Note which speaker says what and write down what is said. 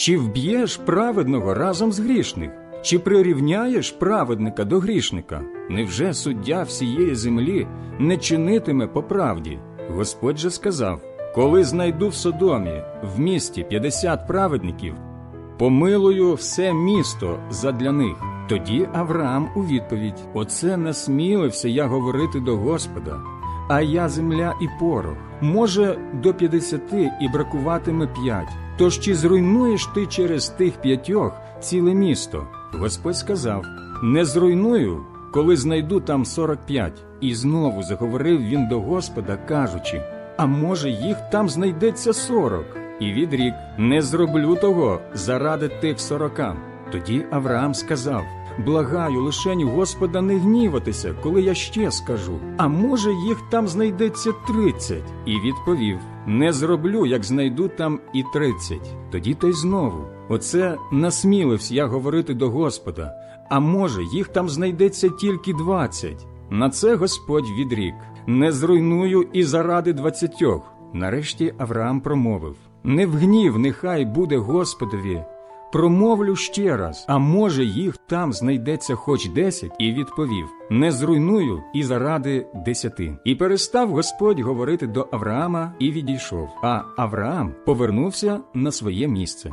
Speaker 1: Чи вб'єш праведного разом з грішних? Чи прирівняєш праведника до грішника? Невже суддя всієї землі не чинитиме по правді? Господь же сказав: Коли знайду в Содомі в місті 50 праведників, помилую все місто задля них. Тоді Авраам у відповідь: Оце насмілився я говорити до Господа. А я земля і порох. Може, до п'ятдесяти і бракуватиме п'ять. Тож чи зруйнуєш ти через тих п'ятьох ціле місто? Господь сказав: Не зруйную, коли знайду там сорок п'ять. І знову заговорив він до Господа, кажучи: А може, їх там знайдеться сорок? І відрік: Не зроблю того заради тих сорока. Тоді Авраам сказав: Благаю, лишень Господа не гніватися, коли я ще скажу. А може, їх там знайдеться тридцять? І відповів: Не зроблю, як знайду там і тридцять. Тоді той знову. Оце насмілився я говорити до Господа. А може, їх там знайдеться тільки двадцять. На це Господь відрік: Не зруйную і заради двадцятьох. Нарешті Авраам промовив: Не в гнів, нехай буде Господові. Промовлю ще раз, а може їх там знайдеться хоч десять, і відповів: Не зруйную і заради десяти. І перестав Господь говорити до Авраама і відійшов. А Авраам повернувся на своє місце.